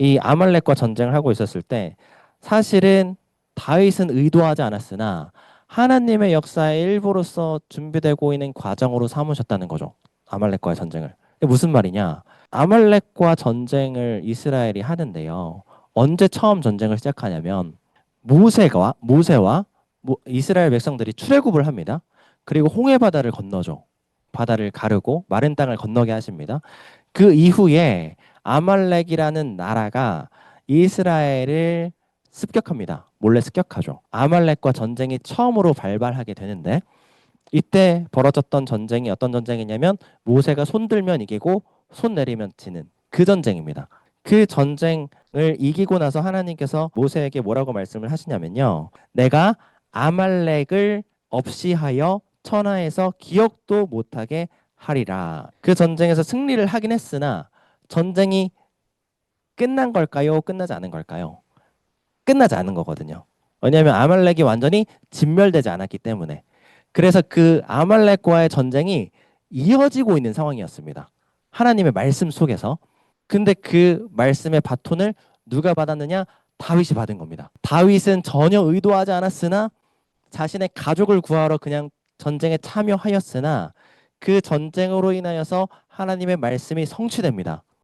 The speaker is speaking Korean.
이 아말렉과 전쟁을 하고 있었을 때 사실은 다윗은 의도하지 않았으나 하나님의 역사의 일부로서 준비되고 있는 과정으로 삼으셨다는 거죠. 아말렉과의 전쟁을. 무슨 말이냐? 아말렉과 전쟁을 이스라엘이 하는데요. 언제 처음 전쟁을 시작하냐면 모세가 모세와 모- 이스라엘 백성들이 출애굽을 합니다. 그리고 홍해 바다를 건너죠. 바다를 가르고 마른 땅을 건너게 하십니다. 그 이후에 아말렉이라는 나라가 이스라엘을 습격합니다. 몰래 습격하죠. 아말렉과 전쟁이 처음으로 발발하게 되는데 이때 벌어졌던 전쟁이 어떤 전쟁이냐면 모세가 손 들면 이기고 손 내리면 지는 그 전쟁입니다. 그 전쟁을 이기고 나서 하나님께서 모세에게 뭐라고 말씀을 하시냐면요. 내가 아말렉을 없이 하여 천하에서 기억도 못하게 하리라. 그 전쟁에서 승리를 하긴 했으나 전쟁이 끝난 걸까요? 끝나지 않은 걸까요? 끝나지 않은 거거든요. 왜냐하면 아말렉이 완전히 진멸되지 않았기 때문에. 그래서 그 아말렉과의 전쟁이 이어지고 있는 상황이었습니다. 하나님의 말씀 속에서. 근데 그 말씀의 바톤을 누가 받았느냐? 다윗이 받은 겁니다. 다윗은 전혀 의도하지 않았으나 자신의 가족을 구하러 그냥 전쟁에 참여하였으나 그 전쟁으로 인하여서 하나님의 말씀이 성취됩니다.